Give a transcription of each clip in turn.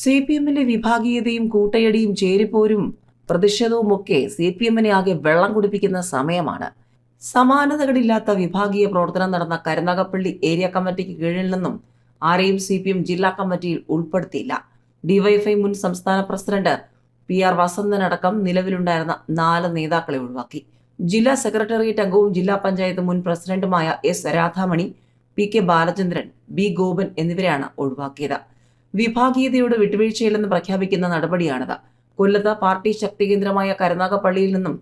C P എമ്മിന്റെ വിഭാഗീയതയും കൂട്ടയടിയും ചേരിപ്പോരും പ്രതിഷേധവും ഒക്കെ സി പി എമ്മിനെ ആകെ വെള്ളം കുടിപ്പിക്കുന്ന സമയമാണ്. സമാനതകളില്ലാത്ത വിഭാഗീയ പ്രവർത്തനം നടന്ന കരുനാഗപ്പള്ളി ഏരിയ കമ്മിറ്റിക്ക് കീഴിൽ നിന്നും ആരെയും സി പി എം ജില്ലാ കമ്മിറ്റിയിൽ ഉൾപ്പെടുത്തിയില്ല. ഡിവൈഎഫ്ഐ മുൻ സംസ്ഥാന പ്രസിഡന്റ് പി ആർ വസന്തനടക്കം നിലവിലുണ്ടായിരുന്ന നാല് നേതാക്കളെ ഒഴിവാക്കി. ജില്ലാ സെക്രട്ടേറിയറ്റ് അംഗവും ജില്ലാ പഞ്ചായത്ത് മുൻ പ്രസിഡന്റുമായ S Radhamani P K Balachandran B Gopan എന്നിവരെയാണ് ഒഴിവാക്കിയത്. വിഭാഗീയതയോട് വിട്ടുവീഴ്ചയില്ലെന്ന് പ്രഖ്യാപിക്കുന്ന നടപടിയാണിത്. കൊല്ലത്ത് പാർട്ടി ശക്തികേന്ദ്രമായ കരുനാഗപ്പള്ളിയിൽ നിന്നും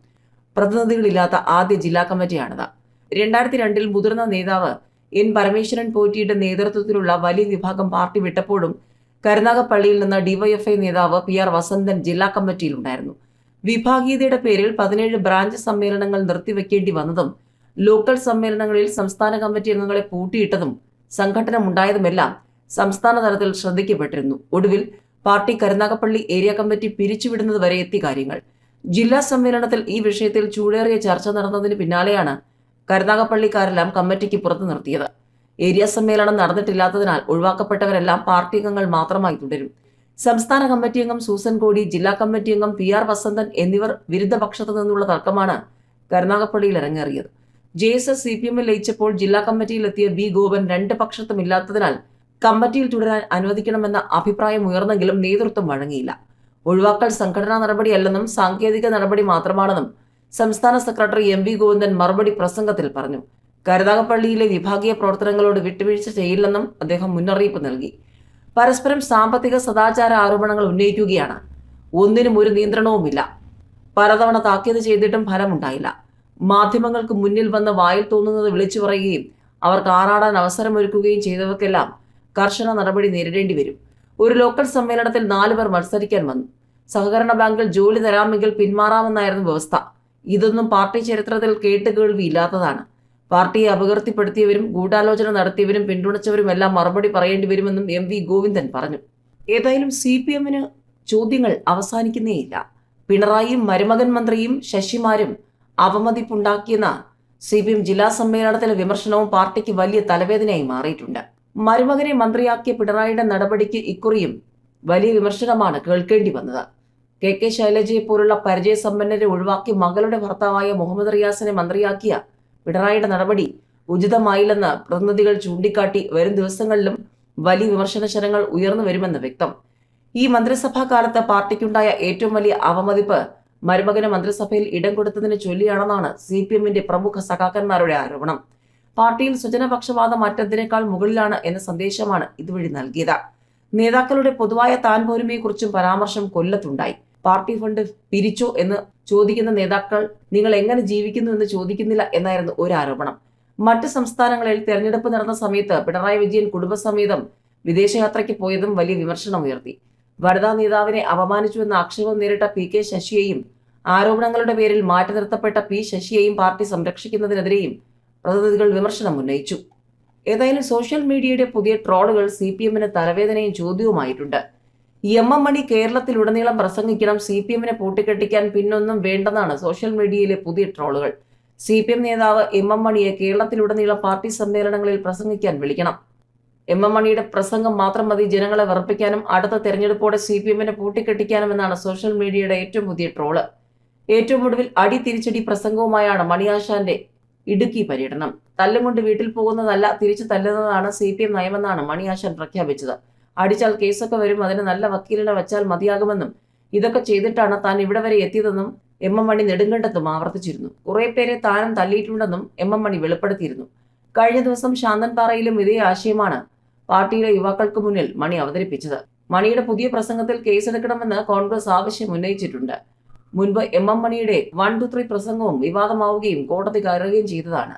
പ്രതിനിധികളില്ലാത്ത ആദ്യ ജില്ലാ കമ്മിറ്റിയാണിത്. രണ്ടായിരത്തി രണ്ടിൽ മുതിർന്ന നേതാവ് എൻ പരമേശ്വരൻ പോറ്റിയുടെ നേതൃത്വത്തിലുള്ള വലിയ വിഭാഗം പാർട്ടി വിട്ടപ്പോഴും കരുനാഗപ്പള്ളിയിൽ നിന്ന് ഡിവൈഎഫ്ഐ നേതാവ് പി ആർ വസന്തൻ ജില്ലാ കമ്മിറ്റിയിലുണ്ടായിരുന്നു. വിഭാഗീയതയുടെ പേരിൽ പതിനേഴ് ബ്രാഞ്ച് സമ്മേളനങ്ങൾ നിർത്തിവെക്കേണ്ടി വന്നതും ലോക്കൽ സമ്മേളനങ്ങളിൽ സംസ്ഥാന കമ്മിറ്റി അംഗങ്ങളെ പൂട്ടിയിട്ടതും സംഘടനമുണ്ടായതുമെല്ലാം സംസ്ഥാന തലത്തിൽ ശ്രദ്ധിക്കപ്പെട്ടിരുന്നു. ഒടുവിൽ പാർട്ടി കരുനാഗപ്പള്ളി ഏരിയ കമ്മിറ്റി പിരിച്ചുവിടുന്നത് വരെ എത്തി കാര്യങ്ങൾ. ജില്ലാ സമ്മേളനത്തിൽ ഈ വിഷയത്തിൽ ചൂടേറിയ ചർച്ച നടന്നതിന് പിന്നാലെയാണ് കരുനാഗപ്പള്ളിക്കാരെല്ലാം കമ്മിറ്റിക്ക് പുറത്തു നിർത്തിയത്. ഏരിയ സമ്മേളനം നടന്നിട്ടില്ലാത്തതിനാൽ ഒഴിവാക്കപ്പെട്ടവരെല്ലാം പാർട്ടി അംഗങ്ങൾ മാത്രമായി തുടരും. സംസ്ഥാന കമ്മിറ്റി അംഗം സൂസൻ കോടി ജില്ലാ കമ്മിറ്റി അംഗം പി ആർ വസന്തൻ എന്നിവർ വിരുദ്ധ പക്ഷത്തു നിന്നുള്ള തർക്കമാണ് കരുനാഗപ്പള്ളിയിൽ ഇറങ്ങേറിയത് J S S C P എമ്മിൽ ലയിച്ചപ്പോൾ ജില്ലാ കമ്മിറ്റിയിലെത്തിയ വി ഗോപൻ രണ്ട് പക്ഷത്തും ഇല്ലാത്തതിനാൽ കമ്മിറ്റിയിൽ തുടരാൻ അനുവദിക്കണമെന്ന അഭിപ്രായം ഉയർന്നെങ്കിലും നേതൃത്വം വഴങ്ങിയില്ല. ഒഴിവാക്കൽ സംഘടനാ നടപടിയല്ലെന്നും സാങ്കേതിക നടപടി മാത്രമാണെന്നും സംസ്ഥാന സെക്രട്ടറി എം വി ഗോവിന്ദൻ മറുപടി പ്രസംഗത്തിൽ പറഞ്ഞു. കരുനാഗപ്പള്ളിയിലെ വിഭാഗീയ പ്രവർത്തനങ്ങളോട് വിട്ടുവീഴ്ച ചെയ്യില്ലെന്നും അദ്ദേഹം മുന്നറിയിപ്പ് നൽകി. പരസ്പരം സാമ്പത്തിക സദാചാര ആരോപണങ്ങൾ ഉന്നയിക്കുകയാണ്. ഒന്നിനും ഒരു നിയന്ത്രണവുമില്ല. പലതവണ താക്കീത് ചെയ്തിട്ടും ഫലമുണ്ടായില്ല. മാധ്യമങ്ങൾക്ക് മുന്നിൽ വന്ന് വായിൽ തോന്നുന്നത് വിളിച്ചു പറയുകയും അവർക്ക് ആറാടാൻ അവസരമൊരുക്കുകയും ചെയ്തവർക്കെല്ലാം കർശന നടപടി നേരിടേണ്ടി വരും. ഒരു ലോക്കൽ സമ്മേളനത്തിൽ നാലു പേർ മത്സരിക്കാൻ വന്നു. സഹകരണ ബാങ്കിൽ ജോലി തരാമെങ്കിൽ പിന്മാറാമെന്നായിരുന്നു വ്യവസ്ഥ. ഇതൊന്നും പാർട്ടി ചരിത്രത്തിൽ കേട്ടുകേൾവി ഇല്ലാത്തതാണ് പാർട്ടിയെ അപകീർത്തിപ്പെടുത്തിയവരും ഗൂഢാലോചന നടത്തിയവരും പിന്തുണച്ചവരും എല്ലാം മറുപടി പറയേണ്ടി വരുമെന്നും എം വി ഗോവിന്ദൻ പറഞ്ഞു. ഏതായാലും സി പി എമ്മിന് ചോദ്യങ്ങൾ അവസാനിക്കുന്നേയില്ല. പിണറായിയും മരുമകൻ മന്ത്രിയും ശശിമാരും അവമതിപ്പുണ്ടാക്കിയെന്ന സി പി എം ജില്ലാ സമ്മേളനത്തിലെ വിമർശനവും പാർട്ടിക്ക് വലിയ തലവേദനയായി മാറിയിട്ടുണ്ട്. മരുമകനെ മന്ത്രിയാക്കിയ പിണറായിയുടെ നടപടിക്ക് ഇക്കുറിയും വലിയ വിമർശനമാണ് കേൾക്കേണ്ടി വന്നത്. കെ കെ ശൈലജയെ പോലുള്ള പരിചയസമ്പന്നരെ ഒഴിവാക്കി മകളുടെ ഭർത്താവായ മുഹമ്മദ് റിയാസിനെ മന്ത്രിയാക്കിയ പിണറായിയുടെ നടപടി ഉചിതമായില്ലെന്ന് പ്രതിനിധികൾ ചൂണ്ടിക്കാട്ടി വരും ദിവസങ്ങളിലും വലിയ വിമർശനശരങ്ങൾ ഉയർന്നു വരുമെന്ന് വ്യക്തം. ഈ മന്ത്രിസഭാ കാലത്ത് പാർട്ടിക്കുണ്ടായ ഏറ്റവും വലിയ അവമതിപ്പ് മരുമകന് മന്ത്രിസഭയിൽ ഇടം കൊടുത്തതിനെ ചൊല്ലിയാണെന്നാണ് സി പി എമ്മിന്റെ പ്രമുഖ സഖാക്കന്മാരുടെ ആരോപണം. പാർട്ടിയിൽ സ്വജനപക്ഷപാതം മറ്റെന്തിനേക്കാൾ മുകളിലാണ് എന്ന സന്ദേശമാണ് ഇതുവഴി നൽകിയത്. നേതാക്കളുടെ പൊതുവായ താൻ പോരുമയെക്കുറിച്ചും പരാമർശം കൊല്ലത്തുണ്ടായി. പാർട്ടി ഫണ്ട് പിരിച്ചോ എന്ന് ചോദിക്കുന്ന നേതാക്കൾ നിങ്ങൾ എങ്ങനെ ജീവിക്കുന്നു എന്ന് ചോദിക്കുന്നില്ല എന്നായിരുന്നു ഒരു ആരോപണം. മറ്റ് സംസ്ഥാനങ്ങളിൽ തെരഞ്ഞെടുപ്പ് നടന്ന സമയത്ത് പിണറായി വിജയൻ കുടുംബസമേതം വിദേശയാത്രയ്ക്ക് പോയതും വലിയ വിമർശനം ഉയർത്തി വനിതാ നേതാവിനെ അപമാനിച്ചുവെന്ന ആക്ഷേപം നേരിട്ട പി കെ ശശിയെയും ആരോപണങ്ങളുടെ പേരിൽ മാറ്റി നിർത്തപ്പെട്ട പി ശശിയെയും പാർട്ടി സംരക്ഷിക്കുന്നതിനെതിരെയും പ്രതിനിധികൾ വിമർശനം ഉന്നയിച്ചു. ഏതായാലും സോഷ്യൽ മീഡിയയുടെ പുതിയ ട്രോളുകൾ സി പി എമ്മിന് തലവേദനയും ചോദ്യവുമായിട്ടുണ്ട്. എം എം മണി കേരളത്തിലുടനീളം പ്രസംഗിക്കണം സി പി എമ്മിനെ പൂട്ടിക്കെട്ടിക്കാൻ പിന്നൊന്നും വേണ്ടെന്നാണ് സോഷ്യൽ മീഡിയയിലെ പുതിയ ട്രോളുകൾ. സി പി എം നേതാവ് എം എം മണിയെ കേരളത്തിലുടനീളം പാർട്ടി സമ്മേളനങ്ങളിൽ പ്രസംഗിക്കാൻ വിളിക്കണം. എം എം മണിയുടെ പ്രസംഗം മാത്രം മതി ജനങ്ങളെ വെറുപ്പിക്കാനും അടുത്ത തെരഞ്ഞെടുപ്പോടെ സി പി എമ്മിനെ പൂട്ടിക്കെട്ടിക്കാനുമെന്നാണ് സോഷ്യൽ മീഡിയയുടെ ഏറ്റവും പുതിയ ട്രോൾ. ഏറ്റവും ഒടുവിൽ അടി തിരിച്ചടി പ്രസംഗവുമായാണ് മണിയാശാന്റെ ഇടുക്കി പര്യടനം. തല്ലും കൊണ്ട് വീട്ടിൽ പോകുന്നതല്ല തിരിച്ചു തല്ലുന്നതാണ് സി പി എം നയമെന്നാണ് മണിയാശാൻ പ്രഖ്യാപിച്ചത്. അടിച്ചാൽ കേസൊക്കെ വരും അതിന് നല്ല വക്കീലിനെ വെച്ചാൽ മതിയാകുമെന്നും ഇതൊക്കെ ചെയ്തിട്ടാണ് താൻ ഇവിടെ വരെ എത്തിയതെന്നും എം എം മണി നെടുങ്കണ്ടത്തും ആവർത്തിച്ചിരുന്നു. കുറെ പേരെ താനും തല്ലിയിട്ടുണ്ടെന്നും എം എം മണി വെളിപ്പെടുത്തിയിരുന്നു. കഴിഞ്ഞ ദിവസം ശാന്തൻപാറയിലും ഇതേ ആശയമാണ് പാർട്ടിയിലെ യുവാക്കൾക്ക് മുന്നിൽ മണി അവതരിപ്പിച്ചത്. മണിയുടെ പുതിയ പ്രസംഗത്തിൽ കേസെടുക്കണമെന്ന് കോൺഗ്രസ് ആവശ്യം ഉന്നയിച്ചിട്ടുണ്ട്. മുൻപ് എം എം മണിയുടെ വൺ ടു ത്രീ പ്രസംഗവും വിവാദമാവുകയും കോടതി കയറുകയും ചെയ്തതാണ്.